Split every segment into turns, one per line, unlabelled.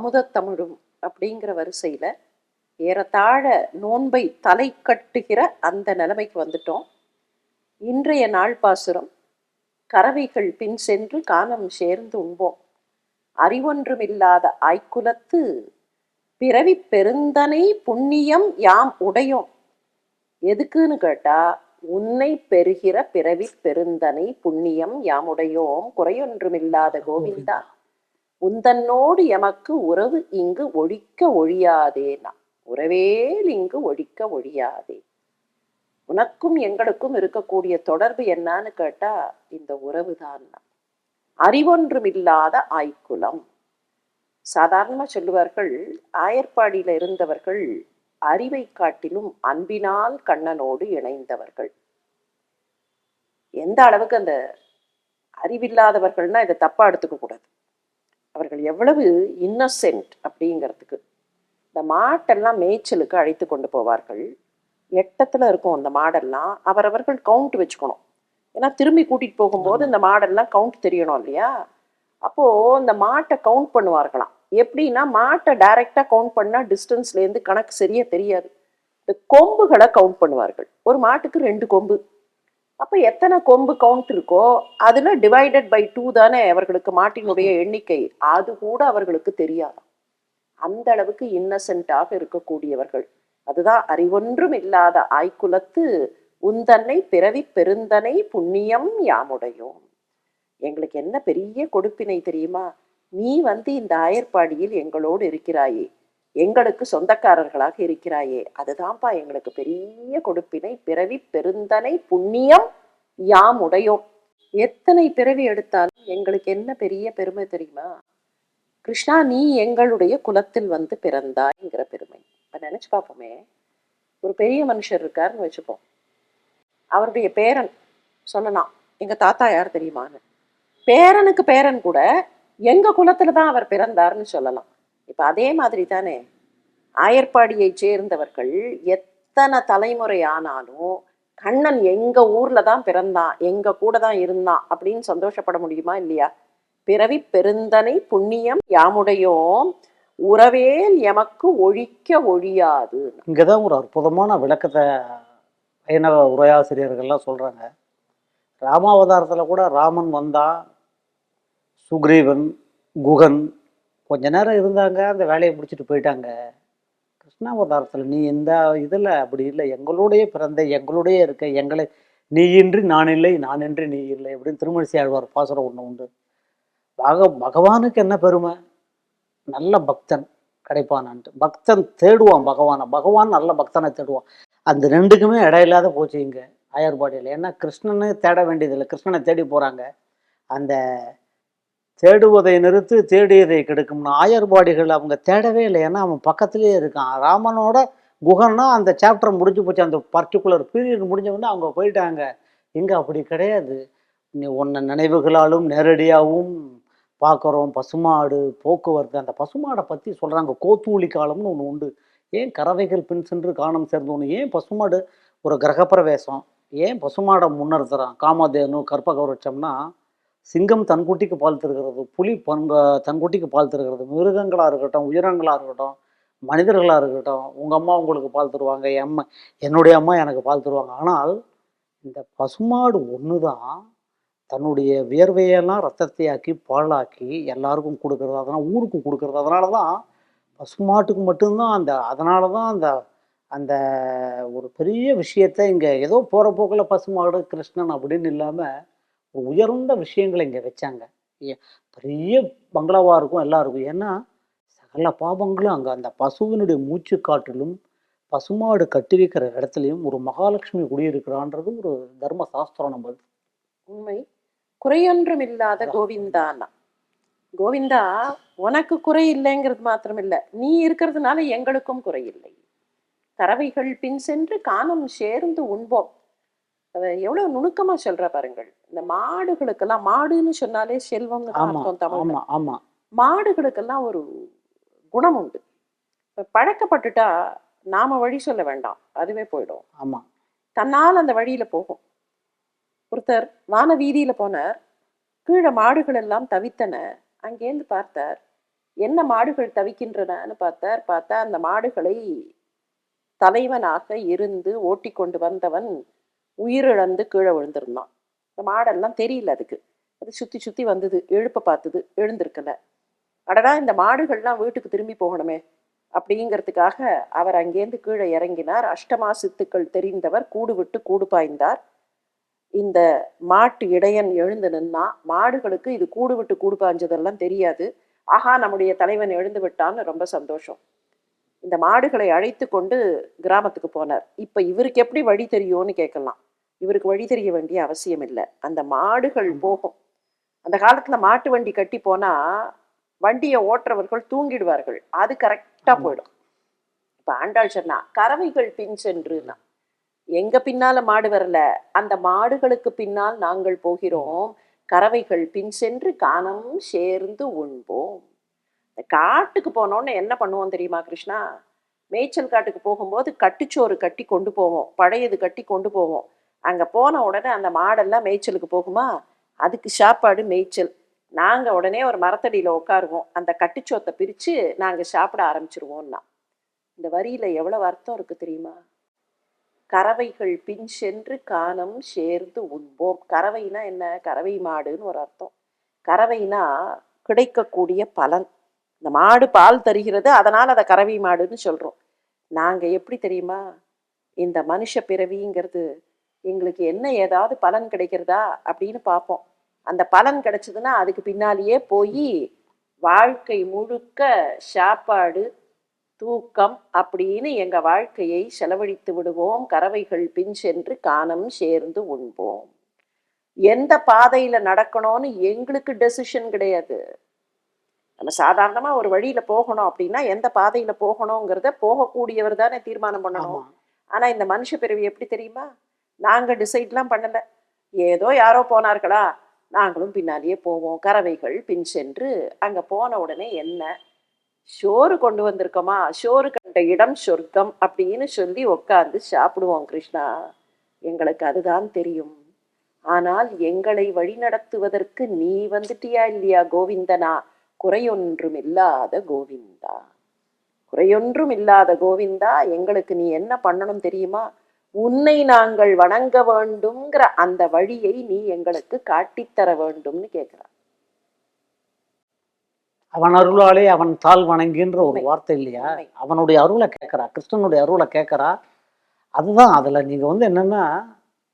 அமுதத்தமிழும் அப்படிங்கிற வரிசையில் ஏறத்தாழ நோன்பை தலை கட்டுகிற அந்த நிலைமைக்கு வந்துட்டோம். இன்றைய நாள் பாசுரம் கறவைகள் பின் சென்று காலம் சேர்ந்து உண்போம். அறிவொன்றுமில்லாத ஆய்க்குலத்து பிறவி பெருந்தனை புண்ணியம் யாம் உடையோம். எதுக்குன்னு கேட்டா உன்னை பெறுகிற பிறவி பெருந்தனை புண்ணியம் யாம் உடையோம் குறையொன்றுமில்லாத கோவிந்தா. உந்தன்னோடு எமக்கு உறவு இங்கு ஒழிக்க ஒழியாதேனா உறவேல் இங்கு ஒழிக்க ஒழியாதே. உனக்கும் எங்களுக்கும் இருக்கக்கூடிய தொடர்பு என்னன்னு கேட்டா இந்த உறவு தான் அறிவொன்றுமில்லாத ஆய்க்குலம் சாதாரணமா சொல்லுவார்கள் ஆயர்பாடியில இருந்தவர்கள் அறிவை காட்டிலும் அன்பினால் கண்ணனோடு இணைந்தவர்கள். எந்த அளவுக்கு அந்த அறிவில்லாதவர்கள்னா இதை தப்பா எடுத்துக்க கூடாது. அவர்கள் எவ்வளவு இன்னசென்ட் அப்படிங்கிறதுக்கு. இந்த மாட்டெல்லாம் மேய்ச்சலுக்கு அழைத்து கொண்டு போவார்கள். எட்டத்துல இருக்கும் அந்த மாடெல்லாம் அவரவர்கள் கவுண்ட் வச்சுக்கணும். ஏன்னா திரும்பி கூட்டிட்டு போகும்போது இந்த மாடெல்லாம் கவுண்ட் தெரியணும் இல்லையா? அப்போ இந்த மாட்டை கவுண்ட் பண்ணுவார்களாம். எப்படின்னா மாட்டை டைரக்டா கவுண்ட் பண்ணா டிஸ்டன்ஸ்ல இருந்து கணக்கு சரியா தெரியாது. இந்த கொம்புகளை கவுண்ட் பண்ணுவார்கள். ஒரு மாட்டுக்கு ரெண்டு கொம்பு. அப்ப எத்தனை கொம்பு கவுண்ட் இருக்கோ அதுல டிவைடட் பை டூ தானே அவர்களுக்கு மாட்டினுடைய எண்ணிக்கை. அது கூட அவர்களுக்கு தெரியாது? அந்த அளவுக்கு இன்னசென்ட்டாக இருக்கக்கூடியவர்கள். அதுதான் அறிவொன்றும் இல்லாத ஆய்க்குலத்து உந்தன்னை பிறவி பெருந்தனை புண்ணியம் யாமுடையோம். எங்களுக்கு என்ன பெரிய கொடுப்பினை தெரியுமா? நீ வந்து இந்த ஆயர்பாடியில் எங்களோடு இருக்கிறாயே. எங்களுக்கு சொந்தக்காரர்களாக இருக்கிறாயே. அதுதான்ப்பா எங்களுக்கு பெரிய கொடுப்பினை. பிறவி பெருந்தனை புண்ணியம் யாம் உடையோம். எத்தனை பிறவி எடுத்தாலும் எங்களுக்கு என்ன பெரிய பெருமை தெரியுமா? கிருஷ்ணா நீ எங்களுடைய குலத்தில் வந்து பிறந்தாய்ங்கிற பெருமை. இப்ப நினைச்சு பார்ப்போமே. ஒரு பெரிய மனுஷர் இருக்காருன்னு வச்சுப்போம். அவருடைய பேரன் சொல்லலாம். எங்க தாத்தா யார் தெரியுமான்னு? பேரனுக்கு பேரன் கூட எங்க குலத்துல தான் அவர் பிறந்தார்னு சொல்லலாம். இப்ப அதே மாதிரி தானே. ஆயர்பாடியை சேர்ந்தவர்கள் எத்தனை தலைமுறை ஆனாலும் கண்ணன் எங்க ஊர்ல தான் பிறந்தான் எங்க கூட தான் இருந்தான் அப்படின்னு சந்தோஷப்பட முடியுமா இல்லையா? பிறவி பெருந்தனை புண்ணியம் யாமுடையோம் உறவேல் எமக்கு ஒழிக்க ஒழியாது.
இங்கே தான் ஒரு அற்புதமான விளக்கத்தை வைணவ உரையாசிரியர்கள்லாம் சொல்கிறாங்க ராமாவதாரத்தில் கூட ராமன் வந்தான் சுக்ரீவன் குகன் கொஞ்ச நேரம் இருந்தாங்க அந்த வேலையை முடிச்சுட்டு போயிட்டாங்க. கிருஷ்ணாவதாரத்தில் நீ இந்த இதில் அப்படி இல்லை. எங்களுடைய பிறந்த எங்களுடைய இருக்க எங்களை நீ இன்றி நான் இல்லை நான் இன்றி நீ இல்லை அப்படின்னு திருமணிசி ஆழ்வார் பாசுரம் ஒன்று உண்டு. பக பகவானுக்கு என்ன பெருமை? நல்ல பக்தன் கிடைப்பானான்ட்டு. பக்தன் தேடுவான் பகவானை. பகவான் நல்ல பக்தனை தேடுவான். அந்த ரெண்டுக்குமே இடையில்லாத போச்சு இங்கே. ஆயர்பாடியில். ஏன்னா கிருஷ்ணனை தேட வேண்டியதில்லை. கிருஷ்ணனை தேடி போகிறாங்க அந்த தேடுவதை நிறுத்து தேடியதை கெடுக்கும்னு ஆயர்பாடிகள் அவங்க தேடவே இல்லை. ஏன்னா அவன் பக்கத்துலேயே இருக்கான். ராமனோட குகன்னா அந்த சாப்டர் முடிஞ்சு போச்சு. அந்த பர்டிகுலர் பீரியட் முடிஞ்சவொடனே அவங்க போயிட்டாங்க. இங்கே அப்படி கிடையாது. நீ உன்னை நினைவுகளாலும் நேரடியாகவும் பார்க்குறோம். பசுமாடு போக்குவரத்து அந்த பசுமாடை பற்றி சொல்கிறாங்க கோத்தூளி காலம்னு ஒன்று உண்டு. ஏன் கறவைகள் பின் சென்று காணம் சேர்ந்தோன்னு ஏன் பசுமாடு ஒரு கிரகப்பிரவேசம்? ஏன் பசுமாடை முன்னிறுத்துறான்? காமதேனு கற்பகவருஷம்னா சிங்கம் தன் குட்டிக்கு பால் தருகிறது புலி பண்ப தன் குட்டிக்கு பால் தருகிறது மிருகங்களாக இருக்கட்டும் உயிரங்களாக இருக்கட்டும் மனிதர்களாக இருக்கட்டும் உங்கள் அம்மா உங்களுக்கு பால் தருவாங்க என் அம்மா என்னுடைய அம்மா எனக்கு பால் தருவாங்க. ஆனால் இந்த பசுமாடு ஒன்று தான் தன்னுடைய வியர்வையெல்லாம் ரத்தத்தையாக்கி பாலாக்கி எல்லாருக்கும் கொடுக்கறது. அதனால் ஊருக்கு கொடுக்கறது. அதனால தான் பசுமாட்டுக்கு மட்டும்தான் அந்த அதனால தான் அந்த அந்த ஒரு பெரிய விஷயத்தை இங்கே ஏதோ போகிற போக்கில் பசுமாடு கிருஷ்ணன் அப்படின்னு இல்லாமல் உயர்ந்த விஷயங்களை இங்கே வச்சாங்க. பெரிய பங்களாவாக இருக்கும் எல்லாம் இருக்கும் ஏன்னா சகல பாபங்களும் அங்கே அந்த பசுவினுடைய மூச்சு காற்றிலும் பசுமாடு கட்டி வைக்கிற இடத்துலையும் ஒரு மகாலட்சுமி குடியிருக்கிறான்றது ஒரு தர்ம சாஸ்திரம் நம்ம.
உண்மை. குறையொன்றும் இல்லாத கோவிந்தானா கோவிந்தா உனக்கு குறை இல்லைங்கிறது மாத்திரம் இல்ல நீ இருக்கிறதுனால எங்களுக்கும் குறை இல்லை. கறவைகள் பின் சென்று காணம் சேர்ந்து உண்போம். அவ எவ்வளவு நுணுக்கமா சொல்ற பாருங்கள். இந்த மாடுகளுக்கெல்லாம் மாடுன்னு சொன்னாலே செல்வம்னு
ஆமா
அர்த்தம் தமிழ்ல.
ஆமா
மாடுகளுக்கெல்லாம் ஒரு குணம் உண்டு. பழக்கப்பட்டுட்டா நாம வழி சொல்ல வேண்டாம். அதுவே போயிடும்.
ஆமா.
தன்னால் அந்த வழியில போகும். ஒருத்தர் வான வீதியில போனார். கீழே மாடுகள் எல்லாம் தவித்தன. அங்கேருந்து பார்த்தார். என்ன மாடுகள் தவிக்கின்றனன்னு பார்த்தார். பார்த்தா அந்த மாடுகளை தலைவனாக இருந்து ஓட்டி கொண்டு வந்தவன் உயிரிழந்து கீழே விழுந்திருந்தான். இந்த மாடெல்லாம் தெரியல அதுக்கு. அது சுத்தி சுத்தி வந்தது எழுப்ப பார்த்தது எழுந்திருக்கல. அடடா இந்த மாடுகள்லாம் வீட்டுக்கு திரும்பி போகணுமே அப்படிங்கிறதுக்காக அவர் அங்கேருந்து கீழே இறங்கினார். அஷ்டமா சித்துக்கள் தெரிந்தவர் கூடு விட்டு கூடு பாய்ந்தார். இந்த மாட்டு இடையன் எழுந்து நின்னா மாடுகளுக்கு இது கூடு விட்டு கூடு பாய்ஞ்சதெல்லாம் தெரியாது. ஆஹா நம்முடைய தலைவன் எழுந்து விட்டான்னு ரொம்ப சந்தோஷம். இந்த மாடுகளை அழைத்து கொண்டு கிராமத்துக்கு போனார். இப்போ இவருக்கு எப்படி வழி தெரியும்னு கேட்கலாம். இவருக்கு வழி தெரிய வேண்டிய அவசியம் இல்லை. அந்த மாடுகள் போகும். அந்த காலத்துல மாட்டு வண்டி கட்டி போனா வண்டியை ஓட்டுறவர்கள் தூங்கிடுவார்கள். அது கரெக்டா. போயிடும். இப்ப ஆண்டாள் சொன்னா கறவைகள் பின் சென்றுனா. எங்க பின்னால மாடு வரல? அந்த மாடுகளுக்கு பின்னால் நாங்கள் போகிறோம். கறவைகள் பின் சென்று காணம் சேர்ந்து உண்போம். காட்டுக்கு போனோன்னு என்ன பண்ணுவோம் தெரியுமா கிருஷ்ணா? மேய்ச்சல் காட்டுக்கு போகும்போது கட்டுச்சோறு கட்டி கொண்டு போவோம். பழையது கட்டி கொண்டு போவோம். அங்கே போன உடனே அந்த மாடெல்லாம் மேய்ச்சலுக்கு போகுமா? அதுக்கு சாப்பாடு மேய்ச்சல். நாங்கள் உடனே ஒரு மரத்தடியில் உட்காருவோம். அந்த கட்டுச்சோத்தை பிரித்து நாங்கள் சாப்பிட ஆரம்பிச்சிருவோம்னா. இந்த வரியில் எவ்வளோ அர்த்தம் இருக்குது தெரியுமா? கறவைகள் பின் சென்று காணம் சேர்ந்து உண்போம். கறவைனா என்ன? கறவை மாடுன்னு ஒரு அர்த்தம். கறவைனா கிடைக்கக்கூடிய பலன். இந்த மாடு பால் தருகிறது அதனால் அதை கறவை மாடுன்னு சொல்கிறோம் நாங்கள் எப்படி தெரியுமா? இந்த மனுஷ பிறவிங்கிறது எங்களுக்கு என்ன ஏதாவது பலன் கிடைக்கிறதா அப்படின்னு பார்ப்போம். அந்த பலன் கிடைச்சதுன்னா அதுக்கு பின்னாலேயே போய் வாழ்க்கை முழுக்க சாப்பாடு தூக்கம் அப்படின்னு எங்க வாழ்க்கையை செலவழித்து விடுவோம். கறவைகள் பின் சென்று காணம் சேர்ந்து உண்போம். எந்த பாதையில நடக்கணும்னு எங்களுக்கு டெசிஷன் கிடையாது. நம்ம சாதாரணமா ஒரு வழியில போகணும் அப்படின்னா எந்த பாதையில போகணுங்கிறத போகக்கூடியவர் தானே தீர்மானம் பண்ணணும்.
ஆமா.
ஆனா இந்த மனுஷ பிறவி எப்படி தெரியுமா? நாங்க டிசைட்லாம் பண்ணல. ஏதோ யாரோ போனார்களா? நாங்களும் பின்னாலேயே போவோம். கறவைகள் பின் சென்று அங்க போன உடனே என்ன? சோறு கொண்டு வந்திருக்கோமா? ஷோறு கண்ட இடம் சொர்க்கம் அப்படின்னு சொல்லி உட்காந்து சாப்பிடுவோம் கிருஷ்ணா. எங்களுக்கு அதுதான் தெரியும். ஆனால் எங்களை வழிநடத்துவதற்கு நீ வந்துட்டியா இல்லையா கோவிந்தனா? குறையொன்றும் இல்லாத கோவிந்தா. குறையொன்றும் இல்லாத கோவிந்தா எங்களுக்கு நீ என்ன பண்ணணும் தெரியுமா? உன்னை நாங்கள் வணங்க வேண்டும்ங்கிற அந்த வழியை நீ எங்களுக்கு காட்டித்தர வேண்டும்னு கேட்கிறான்
அவன் அருளாலே அவன் தாள் வணங்கின்ற ஒரு. வார்த்தை இல்லையா. அவனுடைய அருளை கேட்கறா கிருஷ்ணனுடைய அருளை கேட்கறா அதுதான் அதுல நீங்க வந்து என்னன்னா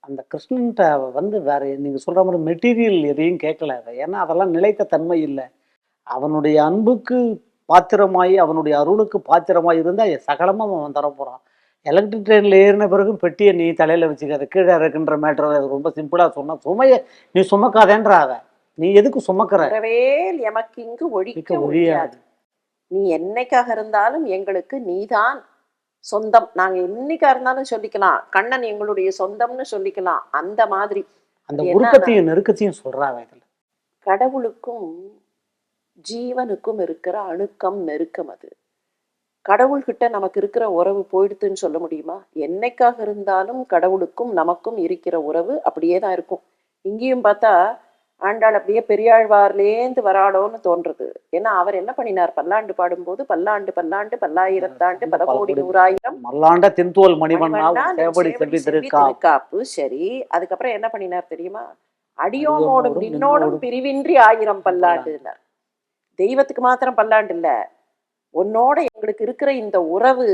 அந்த கிருஷ்ணன்கிட்ட வந்து வேற நீங்க சொல்ற மாதிரி மெட்டீரியல் எதையும் கேட்கல. ஏன்னா அதெல்லாம் நிலைத்த தன்மை இல்லை அவனுடைய அன்புக்கு பாத்திரமாயி அவனுடைய அருளுக்கு பாத்திரமாய் இருந்தா சகலமா அவன் தர போறான் எலக்ட்ரிக் ட்ரெயினில் ஏறின பிறகு பெட்டியை நீ தலையில வச்சுக்காத கீழே இருக்குன்ற மேட்டர் ரொம்ப சிம்பிளா சொன்னா சுமைய நீ சுமக்காதேன்ற அவ. நீ எதுக்கு சுமக்கிற?
உறவேல் எமக்கு இங்கு ஒழிக்க ஒழியாது. நீ என்னைக்காக இருந்தாலும் எங்களுக்கு நீதான் சொந்தம். நாங்க என்னைக்கா இருந்தாலும் சொல்லிக்கலாம். கண்ணன் எங்களுடைய சொந்தம்னு சொல்லிக்கலாம். அந்த மாதிரி.
அந்த உருக்கத்தையும் நெருக்கத்தையும் சொல்றாங்க இதுல.
கடவுளுக்கும் ஜீவனுக்கும் இருக்கிற அணுக்கம் நெருக்கம் அது. கடவுள்கிட்ட நமக்கு இருக்கிற உறவு போயிடுத்துன்னு சொல்ல முடியுமா? என்னைக்காக இருந்தாலும் கடவுளுக்கும் நமக்கும் இருக்கிற உறவு அப்படியே தான் இருக்கும். இங்கேயும் பார்த்தா ஆண்டாள் அப்படியே பெரியாழ்வார்லேந்து வராளோன்னு தோன்றது. ஏன்னா அவர் என்ன பண்ணினார்? பல்லாண்டு பாடும்போது பல்லாண்டு பல்லாண்டு பல்லாயிரத்தாண்டு பல கோடி நூறாயிரம்
மல்லாண்ட
திருக்காப்பு சரி. அதுக்கப்புறம் என்ன பண்ணினார் தெரியுமா? நின்னோடும்
நின்னோடும்
பிரிவின்றி ஆயிரம் பல்லாண்டுனார். தெய்வத்துக்கு மாத்திரம் பல்லாண்டு இல்ல. உன்னோட எங்களுக்கு இருக்கிற இந்த உறவு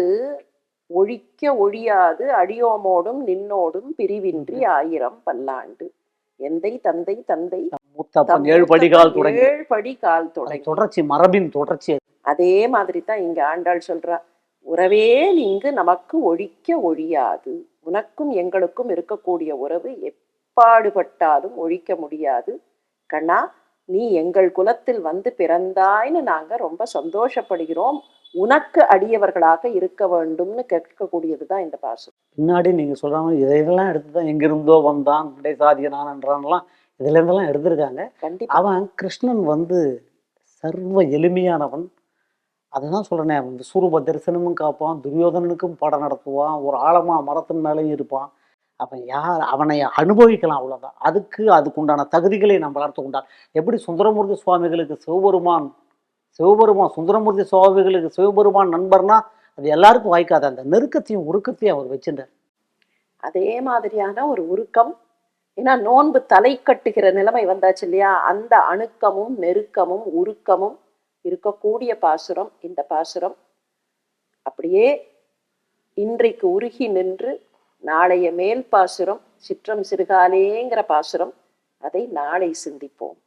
ஒழிக்க ஒழியாது அடியோமோடும் நின்னோடும் பிரிவின்றி ஆயிரம் பல்லாண்டு. எந்தை தந்தை தந்தை
மூத்தப்பன் ஏழு
மூத்தப்பன்
தொடங்கி.
ஏழு படி கால் தொடங்கி.
தொடர்ச்சி மரபின் தொடர்ச்சி அது.
அதே மாதிரி தான் இங்க ஆண்டாள் சொல்றா. உறவேல் இங்கு நமக்கு ஒழிக்க ஒழியாது. உனக்கும் எங்களுக்கும் இருக்கக்கூடிய உறவு எப்பாடுபட்டாலும் ஒழிக்க முடியாது. கண்ணா நீ எங்கள் குலத்தில் வந்து பிறந்தாய்ன்னு நாங்க ரொம்ப சந்தோஷப்படுகிறோம். உனக்கு அடியவர்களாக இருக்க வேண்டும்னு கேட்கக்கூடியது தான் இந்த பாசம்.
பின்னாடி நீங்க சொல்ற மாதிரி இதை இதெல்லாம் எடுத்துதான் எங்கிருந்தோ வந்தான் இடை சாதியனான் என்றான்லாம் இதுல இருந்தெல்லாம் எடுத்திருக்காங்க.
கண்டிப்பா.
அவன் கிருஷ்ணன் வந்து சர்வ எளிமையானவன். அதுதான் சொல்றேனே அவன் விஸ்வரூப தரிசனமும் காப்பான் துரியோதனனுக்கும் பாடம் நடத்துவான் ஒரு ஆழமா மரத்தின் மேலேயும் இருப்பான். அப்போ யார்? அவனை அனுபவிக்கலாம் அவ்வளோதான் அதுக்கு அதுக்குண்டான தகுதிகளை நம்ம வளர்த்து கொண்டான் எப்படி சுந்தரமூர்த்தி சுவாமிகளுக்கு சிவபெருமான் சிவபெருமான் சுந்தரமூர்த்தி சுவாமிகளுக்கு சிவபெருமான் நண்பர்னா அது எல்லாருக்கும் வாய்க்காது. அந்த நெருக்கத்தையும் உருக்கத்தையும் அவர் வச்சிருந்தார்
அதே மாதிரியான ஒரு உருக்கம். ஏன்னா நோன்பு தலை கட்டுகிற நிலைமை வந்தாச்சு இல்லையா? அந்த அணுக்கமும் நெருக்கமும் உருக்கமும் இருக்கக்கூடிய பாசுரம் இந்த பாசுரம் அப்படியே இன்றைக்கு உருகி நின்று நாளைய மேல் பாசுரம் சிற்றம் சிறுகாலேங்கிற பாசுரம். அதை நாளை சிந்திப்போம்.